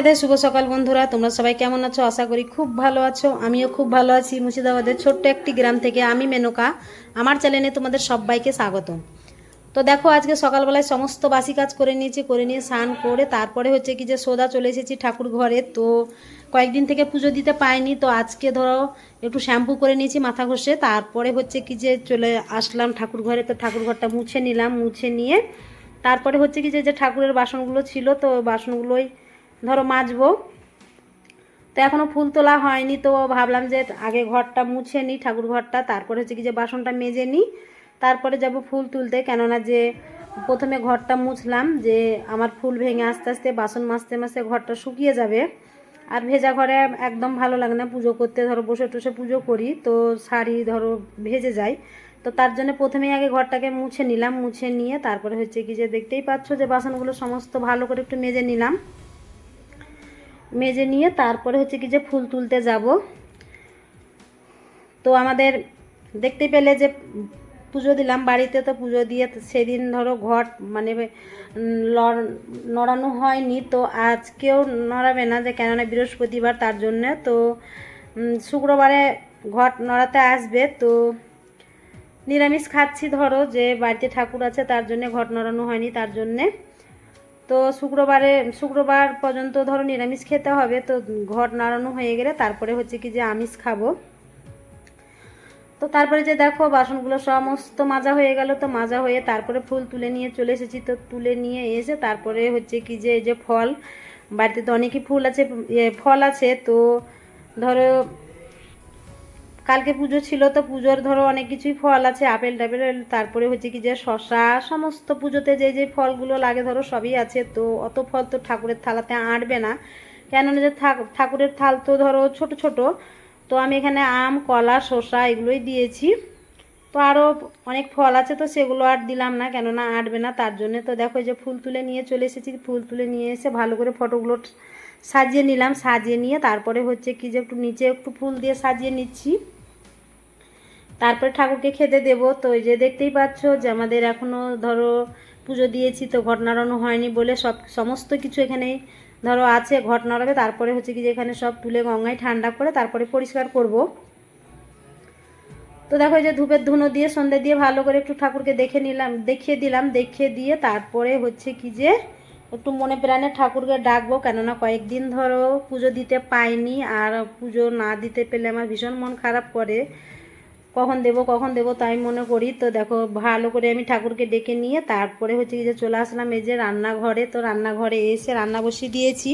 রাধে শুভ সকাল বন্ধুরা। তোমরা সবাই কেমন আছো? আশা করি খুব ভালো আছো। আমিও খুব ভালো আছি। মুর্শিদাবাদের ছোট্ট একটি গ্রাম থেকে আমি মেনকা। আমার চ্যানেলে তোমাদের সবাইকে স্বাগত তো দেখো, আজকে সকালবেলায় সমস্ত বাসি কাজ করে নিয়েছি, করে নিয়ে স্নান করে তারপরে হচ্ছে কি যে সোদা চলে এসেছি ঠাকুর ঘরে। তো কয়েকদিন থেকে পুজো দিতে পাইনি। তো আজকে ধরো একটু শ্যাম্পু করে নিয়েছি মাথা ঘষে। তারপরে হচ্ছে কি যে চলে আসলাম ঠাকুর ঘরে। তো ঠাকুর ঘরটা মুছে নিলাম, মুছে নিয়ে তারপরে হচ্ছে কি যে ঠাকুরের বাসনগুলো ছিল, তো বাসনগুলোই ধরো মাজবো। তো এখনও ফুল তোলা হয়নি, তো ভাবলাম যে আগে ঘরটা মুছে নিই ঠাকুর ঘরটা, তারপরে হচ্ছে কি যে বাসনটা মেজে নিই তারপরে যাব ফুল তুলতে। কেননা যে প্রথমে ঘরটা মুছলাম, যে আমার ফুল ভেঙে আস্তে আস্তে, বাসন মাজতে মাজতে ঘরটা শুকিয়ে যাবে। আর ভেজা ঘরে একদম ভালো লাগে না পুজো করতে, ধরো বসে টসে পুজো করি, তো শাড়ি ধরো ভেজে যায়। তো তার জন্য প্রথমেই আগে ঘরটাকে মুছে নিলাম, মুছে নিয়ে তারপরে হচ্ছে কি যে দেখতেই পাচ্ছ যে বাসনগুলো সমস্ত ভালো করে একটু মেজে নিলাম। মেজে নিয়ে তারপরে হচ্ছে কি যে ফুল তুলতে যাব। তো আমাদের দেখতে পেলে যে পুজো দিলাম, বাড়িতে তো পুজো দিয়ে সেদিন ধরো ঘট মানে নড়ানো হয়নি, তো আজকেও নড়াবে না যে কেননা বৃহস্পতিবার তার জন্য। তো শুক্রবারে ঘট নড়াতে আসবে, তো নিরামিষ খাচ্ছি ধরো যে বাড়িতে ঠাকুর আছে তার জন্য ঘট নড়ানো হয়নি, তার জন্যে। তো শুক্রবারে, শুক্রবার পর্যন্ত ধরো নিরামিষ খেতে হবে, তো ঘর নাড়ানো হয়ে গেলে তারপরে হচ্ছে কি যে আমিষ খাব। তো তারপরে যে দেখো বাসনগুলো সমস্ত মাজা হয়ে গেল, তো মাজা হয়ে তারপরে ফুল তুলে নিয়ে চলে এসেছি। তো তুলে নিয়ে এসে তারপরে হচ্ছে কি যে যে ফল, বাড়িতে তো অনেকই ফুল আছে ফল আছে, তো ধরো কালকে পুজো ছিল, তো পুজোর ধরো অনেক কিছুই ফল আছে, আপেল টাপেল, তারপরে হচ্ছে কি যে শশা সমস্ত পুজোতে যে যে ফলগুলো লাগে ধরো সবই আছে, তো অত ফল তো ঠাকুরের থালাতে আঁটবে না। কেননা যে ঠাকুরের থাল তো ধরো ছোট ছোট, তো আমি এখানে আম, কলা, শসা এগুলোই দিয়েছি। তো আরও অনেক ফল আছে, তো সেগুলো আর দিলাম না, কেননা আঁটবে না, তার জন্য তো দেখো যে ফুল তুলে নিয়ে চলে এসেছি, ফুল তুলে নিয়ে এসে ভালো করে ফটোগুলো সাজিয়ে নিলাম, সাজিয়ে নিয়ে তারপরে হচ্ছে কি যে একটু নিচে একটু ফুল দিয়ে সাজিয়ে নিচ্ছি। তারপরে ঠাকুরকে খেতে দেব। তো এই যে দেখতেই পাচ্ছ যে আমাদের এখনও ধরো পুজো দিয়েছি, তো ঘট নাড়ানো হয়নি বলে সব, সমস্ত কিছু এখানে ধরো আছে ঘট তারপরে হচ্ছে কি যে এখানে সব তুলে গঙ্গায় ঠান্ডা করে তারপরে পরিষ্কার করব। তো দেখো যে ধূপের ধুনো দিয়ে, সন্ধে দিয়ে ভালো করে একটু ঠাকুরকে দেখে নিলাম, দেখিয়ে দিলাম, দেখিয়ে দিয়ে তারপরে হচ্ছে কি যে একটু মনে প্রাণে ঠাকুরকে ডাকবো। কেননা কয়েকদিন ধরো পুজো দিতে পাইনি, আর পুজো না দিতে পেলে আমার ভীষণ মন খারাপ করে। কখন দেব কখন দেব তাই মনে করি। তো দেখো, ভালো করে আমি ঠাকুরকে ডেকে নিয়ে তারপরে হচ্ছে কি যে চলে আসলাম এই যে রান্নাঘরে। তো রান্নাঘরে এসে রান্না বসিয়ে দিয়েছি।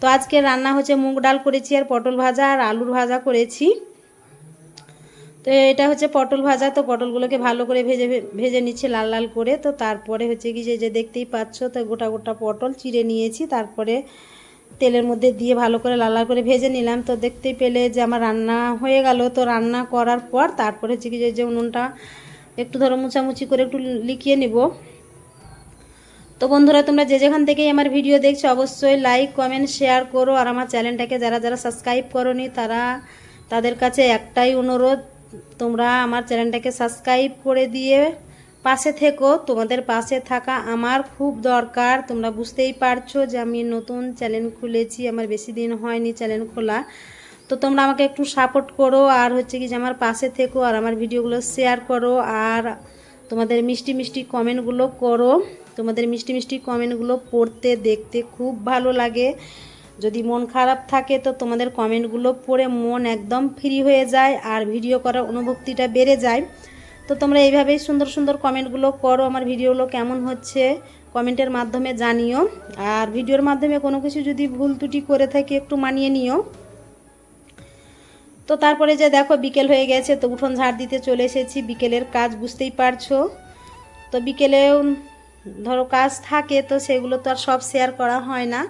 তো আজকে রান্না হচ্ছে মুগ ডাল করেছি আর পটল ভাজা আর আলুর ভাজা করেছি। তো এটা হচ্ছে পটল ভাজা। তো পটলগুলোকে ভালো করে ভেজে ভেজে নিচ্ছে লাল লাল করে। তো তারপরে হচ্ছে কি যে দেখতেই পাচ্ছ, তো গোটা গোটা পটল চিড়ে নিয়েছি। তারপরে তেলের মধ্যে দিয়ে ভালো করে লাল লাল করে ভেজে নিলাম। তো দেখতেই পেলে যে আমার রান্না হয়ে গেল। তো রান্না করার পর তারপরে হচ্ছে যে উনুনটা একটু ধরো মুছামুছি করে একটু লিখিয়ে নিব। তো বন্ধুরা, তোমরা যে যেখান থেকেই আমার ভিডিও দেখছ, অবশ্যই লাইক কমেন্ট শেয়ার করো। আর আমার চ্যানেলটাকে যারা যারা সাবস্ক্রাইব করনি, তারা তাদের কাছে একটাই অনুরোধ, তোমরা আমার চ্যানেলটাকে সাবস্ক্রাইব করে দিয়ে পাশে থেকো, তোমাদের পাশে থাকা আমার খুব দরকার। তোমরা বুঝতেই পারছ যে আমি নতুন চ্যানেল খুলেছি, আমার বেশি দিন হয়নি চ্যানেল খোলা। তো তোমরা আমাকে একটু সাপোর্ট করো, আর হচ্ছে কি যে আমার পাশে থেকো, আর আমার ভিডিওগুলো শেয়ার করো, আর তোমাদের মিষ্টি মিষ্টি কমেন্টগুলো করো। তোমাদের মিষ্টি মিষ্টি কমেন্টগুলো পড়তে, দেখতে খুব ভালো লাগে। যদি মন খারাপ থাকে তো তোমাদের কমেন্টগুলো পড়ে মন একদম ফ্রি হয়ে যায়, আর ভিডিও করার অনুভূতিটা বেড়ে যায়। তো তোমরা এইভাবেই সুন্দর সুন্দর কমেন্টগুলো করো আমার ভিডিওগুলো কেমন হচ্ছে কমেন্টের মাধ্যমে জানিও। আর ভিডিওর মাধ্যমে কোনো কিছু যদি ভুল ত্রুটি করে থাকি একটু মানিয়ে নিও। তো তারপরে যে দেখো বিকেল হয়ে গেছে, তো উঠোন ঝাড় দিতে চলে এসেছি। বিকেলের কাজ বুঝতেই পারছ। তো বিকেলেও ধরো কাজ থাকে, তো সেগুলো তো আর সব শেয়ার করা হয় না।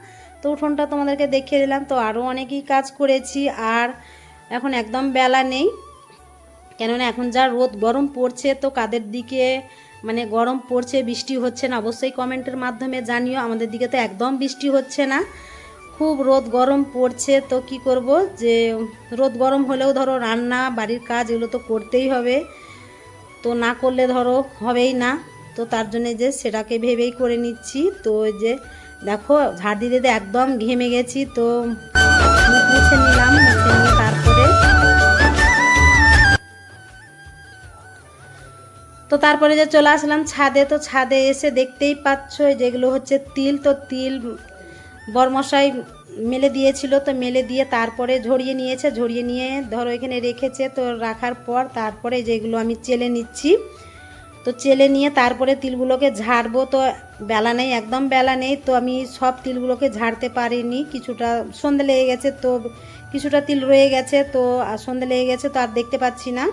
তো উঠোনটা তোমাদেরকে দেখিয়ে দিলাম, তো আরও অনেকেই কাজ করেছি। আর এখন একদম বেলা নেই। কেননা এখন যা রোদ, গরম পড়ছে, তো কাদের দিকে মানে গরম পড়ছে, বৃষ্টি হচ্ছে না, অবশ্যই কমেন্টের মাধ্যমে জানিও, আমাদের দিকে তো একদম বৃষ্টি হচ্ছে না। খুব রোদ, গরম পড়ছে, তো কি করব যে, রোদ, গরম হলেও ধরো রান্না, বাড়ির কাজ, এগুলো তো করতেই হবে। তো না করলে ধরো হবেই না, তো তার জন্য যে সেটাকে ভেবেই করে নিচ্ছি। তো ওই যে দেখো, ঝাড় দিতে একদম ঘেমে গেছি, তো মুছে নিলাম তো তারপরে যে চলে আসলাম ছাদে, তো ছাদে এসে দেখতেই পাচ্ছ যেগুলো হচ্ছে তিল। তো তিল বরমশাই মেলে দিয়েছিল, তো মেলে দিয়ে তারপরে ঝরিয়ে নিয়েছে, ঝরিয়ে নিয়ে ধরো এখানে রেখেছে, তো রাখার পর তারপরে যেগুলো আমি চেলে নিচ্ছি। তো চেলে নিয়ে তারপরে তিলগুলোকে ঝাড়বো, তো বেলা নেই, একদম বেলা নেই, তো আমি সব তিলগুলোকে ঝাড়তে পারিনি। কিছুটা সন্ধে লেগে গেছে, তো কিছুটা তিল রয়ে গেছে, তো সন্ধে লেগে গেছে, তো আর দেখতে পাচ্ছি না।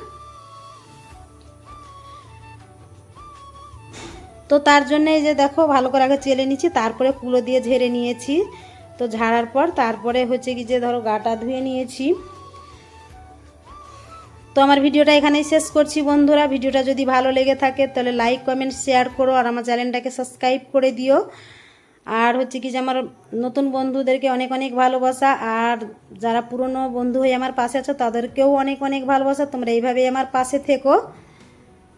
তো তার জন্য যে দেখো ভালো করে আগে চেলে নিচ্ছি, তারপরে কুলো দিয়ে ঝেড়ে নিয়েছি। তো ঝাড়ার পর তারপরে হচ্ছে কি যে ধরো গাটা ধুয়ে নিয়েছি। তো আমার ভিডিওটা এখানেই শেষ করছি বন্ধুরা। ভিডিওটা যদি ভালো লেগে থাকে তাহলে লাইক কমেন্ট শেয়ার করো আর আমার চ্যানেলটাকে সাবস্ক্রাইব করে দিও। আর হচ্ছে কি যে আমার নতুন বন্ধুদেরকে অনেক অনেক ভালোবাসা আর যারা পুরনো বন্ধু হয়ে আমার পাশে আছো তাদেরকেও অনেক অনেক ভালোবাসা। তোমরা এইভাবেই আমার পাশে থেকো।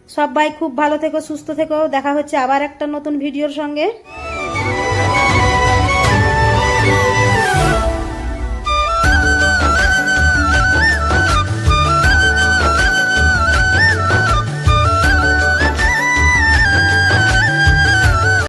সবাই খুব ভালো থেকো সুস্থ থেকো। দেখা হচ্ছে আবার একটা নতুন ভিডিওর সঙ্গে।